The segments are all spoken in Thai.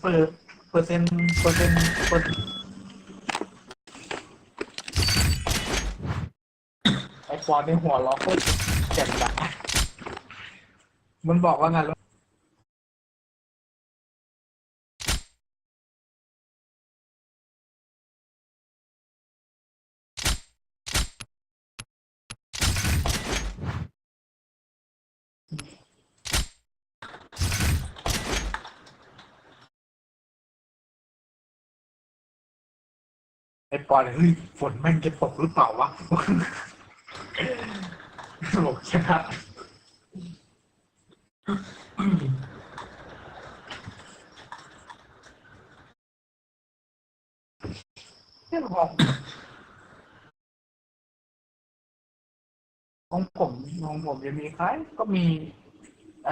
เปิดเปอร์เซ็นต์เปอร์เซ็นต์เปอร์เซ็นต์ไอฟอนในหัวล้อโคตรแจ่มใสมันบอกว่าไงรู้ ไอปอนเฮ้ยฝนแม่งจะตกหรือเปล่าวะบอกชนะเรื่องของของผมของผมจะมีใครก็มี ไอ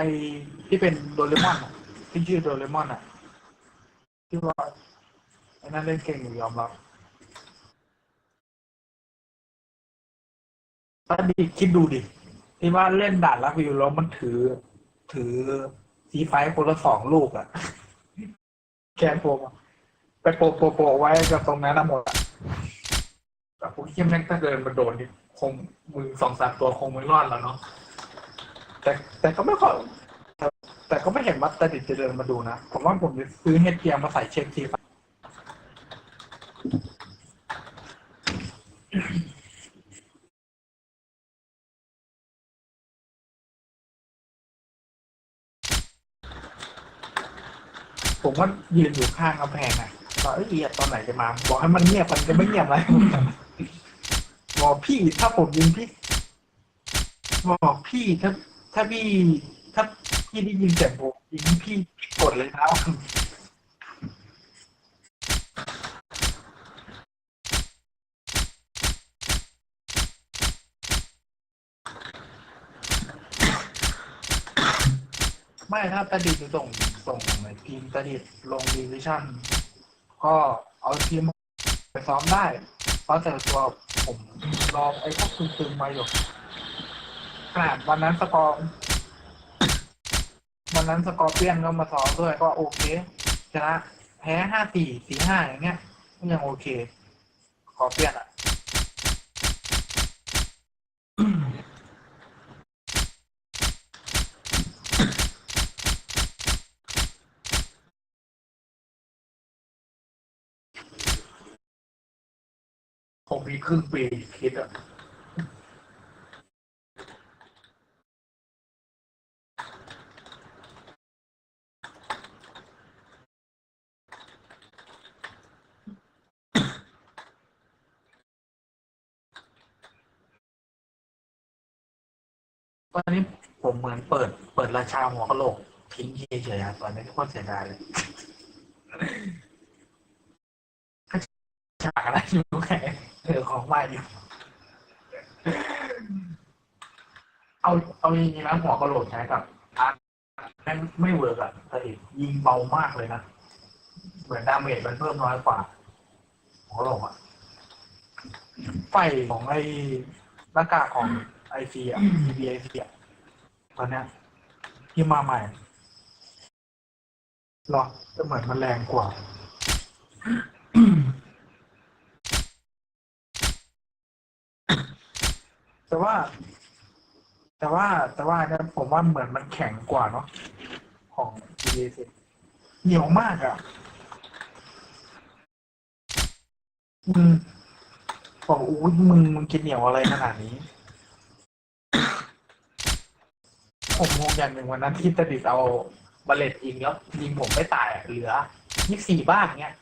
ที่เป็นโดเรมอนที่ชื่อโดเรมอนอะ ที่ว่าไอ้นั่นเล่นเก่งอยู่ยอมรับ ถ้าดีคิดดูดิที่ว่าเล่นด่านลักวิวแล้วมันถือ ถือซีไฟคนละสองลูกอะแกนโปรไปโปะโปโปไว้กับตรงนั้นนะหมดอะแต่พวกเขี้ยแม่งถ้าเดินมาโดนนี่คงมือสองสามตัวคงไม่รอดแล้วเนาะแต่แต่ก็ไม่ค่อยแต่ก็ไม่เห็นว่าตาดิดจะเดินมาดูนะ ผมว่าผมจะซื้อเฮดเกียร์มาใส่เช็คทีไฟ ผมว่ายืนอยู่ข้างกำแพงอะตอนเอ้ยเอียตอนไหนจะมา บอกให้มันเงียบมันจะไม่เงียบอะไรบอกพี่ถ้าผมยิงพี่บอกพี่ถ้า ถ้าพี่ถ้าพี่ได้ยินเสียงผมยิงพี่กดเลยนะ ไม่ถ้าตาดิดจะส่งส่งทีมตาดิดลงดิวิชั่น ก็เอาทีมไปซ้อมได้ เพราะแต่ตัวผมลองไอ้พวกซึมๆมาอยู่ขนาดวันนั้นสกอร์วันนั้นสกอร์เปียนก็มาซ้อมด้วยก็โอเคชนะแพ้ห้าสี่สี่ห้าอย่างเงี้ยก็ยังโอเคสกอเปียนอะ ผมมีครึ่งปีคิดอะตอนนี้ผมเหมือนเปิด เปิดราชาหัวกะโหลกทิ้งเฉยๆอะตอนนี้โคตรเสียดายเลยฉากอะไรอยู่แค่ เออของใหม่อยู่เอาเอาจริงๆนะหัวกะโหลกใช้กับอาร์ตแม่ไม่เวิร์กอะแต่ยิงเบามากเลยนะ เหมือนดาเมจมันเพิ่มน้อยกว่าหัวกะโหลกอะไฟของไอ้หน้ากากของไอซีอะ b i c อะตอนเนี้ยที่มาใหม่หรอจะเหมือนมันแรงกว่า แต่ว่า แต่ว่าแต่ว่าเนี่ยผมว่าเหมือนมันแข็งกว่าเนาะของ b i c เหนียวมากอะ่ะมึงบอกอุ้ยมึงมึงกินเหนียวอะไรขนาดนี้ ผมงงอย่างหนึ่งวันนั้นที่ตดิดเอาบาเลตยิงแล้วยิงผมไม่ตายอะเหลือยี่สี่บ้านเงี้ย